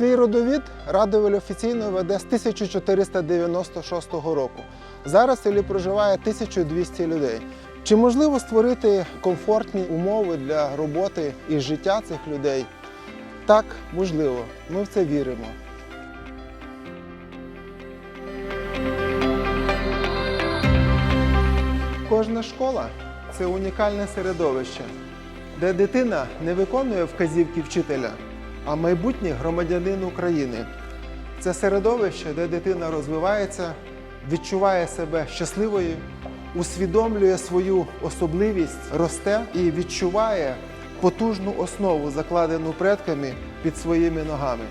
родовід Радовель офіційно веде з 1496 року. Зараз в селі проживає 1200 людей. Чи можливо створити комфортні умови для роботи і життя цих людей? Так, можливо. Ми в це віримо. Кожна школа це унікальне середовище, де дитина не виконує вказівки вчителя, а майбутній громадянин України. Це середовище, де дитина розвивається, відчуває себе щасливою, усвідомлює свою особливість, росте і відчуває потужну основу, закладену предками під своїми ногами.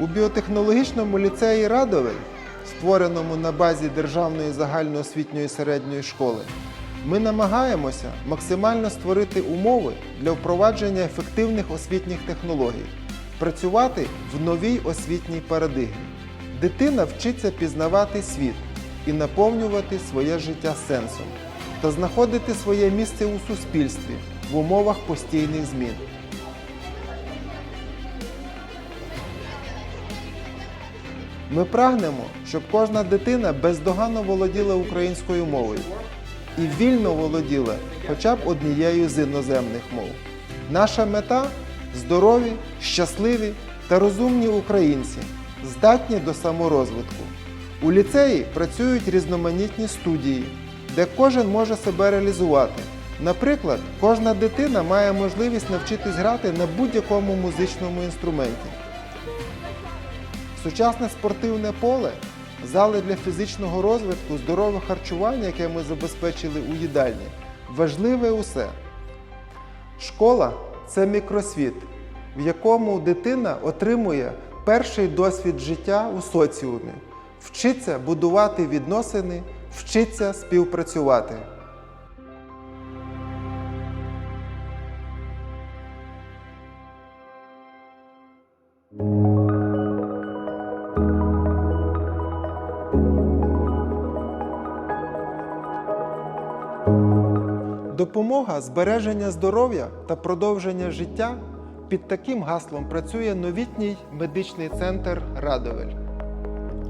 У біотехнологічному ліцеї Радовель, створеному на базі Державної загальноосвітньої середньої школи, ми намагаємося максимально створити умови для впровадження ефективних освітніх технологій, працювати в новій освітній парадигмі. Дитина вчиться пізнавати світ і наповнювати своє життя сенсом та знаходити своє місце у суспільстві в умовах постійних змін. Ми прагнемо, щоб кожна дитина бездоганно володіла українською мовою і вільно володіла хоча б однією з іноземних мов. Наша мета здорові, щасливі та розумні українці, здатні до саморозвитку. У ліцеї працюють різноманітні студії, де кожен може себе реалізувати. Наприклад, кожна дитина має можливість навчитись грати на будь-якому музичному інструменті. Сучасне спортивне поле, зали для фізичного розвитку, здорове харчування, яке ми забезпечили у їдальні, важливе усе. Школа це мікросвіт, в якому дитина отримує перший досвід життя у соціумі, вчиться будувати відносини, вчиться співпрацювати. Допомога збереження здоров'я та продовження життя під таким гаслом працює новітній медичний центр Радовель.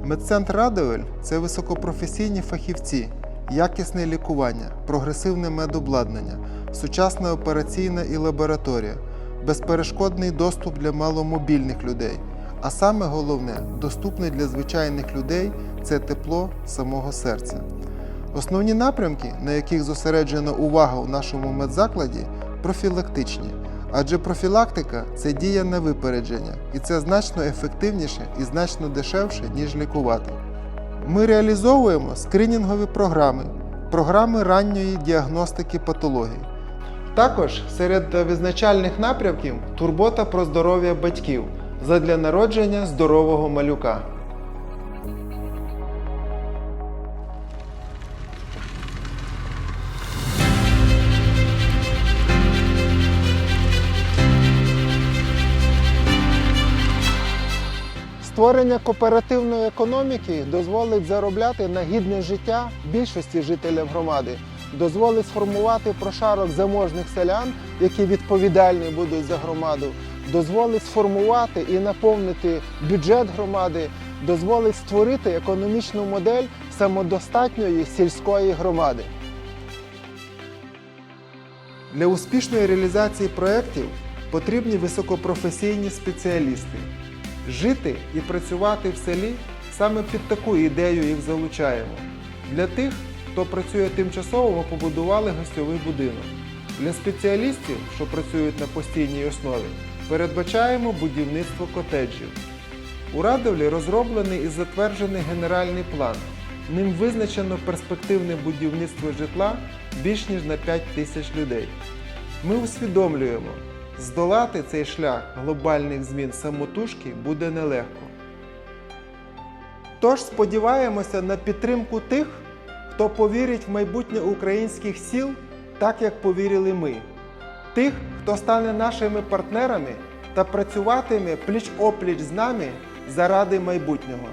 Медцентр Радовель це високопрофесійні фахівці, якісне лікування, прогресивне медобладнання, сучасна операційна і лабораторія, безперешкодний доступ для маломобільних людей. А саме головне, доступне для звичайних людей це тепло самого серця. Основні напрямки, на яких зосереджена увага в нашому медзакладі, профілактичні. Адже профілактика це дія на випередження, і це значно ефективніше і значно дешевше, ніж лікувати. Ми реалізовуємо скринінгові програми, програми ранньої діагностики патологій. Також серед визначальних напрямків турбота про здоров'я батьків задля народження здорового малюка. Створення кооперативної економіки дозволить заробляти на гідне життя більшості жителів громади, дозволить сформувати прошарок заможних селян, які відповідальні будуть за громаду, дозволить сформувати і наповнити бюджет громади, дозволить створити економічну модель самодостатньої сільської громади. Для успішної реалізації проєктів потрібні високопрофесійні спеціалісти. Жити і працювати в селі саме під таку ідею їх залучаємо. Для тих, хто працює тимчасово, ми побудували гостьовий будинок. Для спеціалістів, що працюють на постійній основі, передбачаємо будівництво котеджів. У Радовлі розроблений і затверджений генеральний план. Ним визначено перспективне будівництво житла більш ніж на 5 тисяч людей. Ми усвідомлюємо, здолати цей шлях глобальних змін самотужки буде нелегко. Тож сподіваємося на підтримку тих, хто повірить в майбутнє українських сіл, так як повірили ми, тих, хто стане нашими партнерами та працюватиме пліч-опліч з нами заради майбутнього.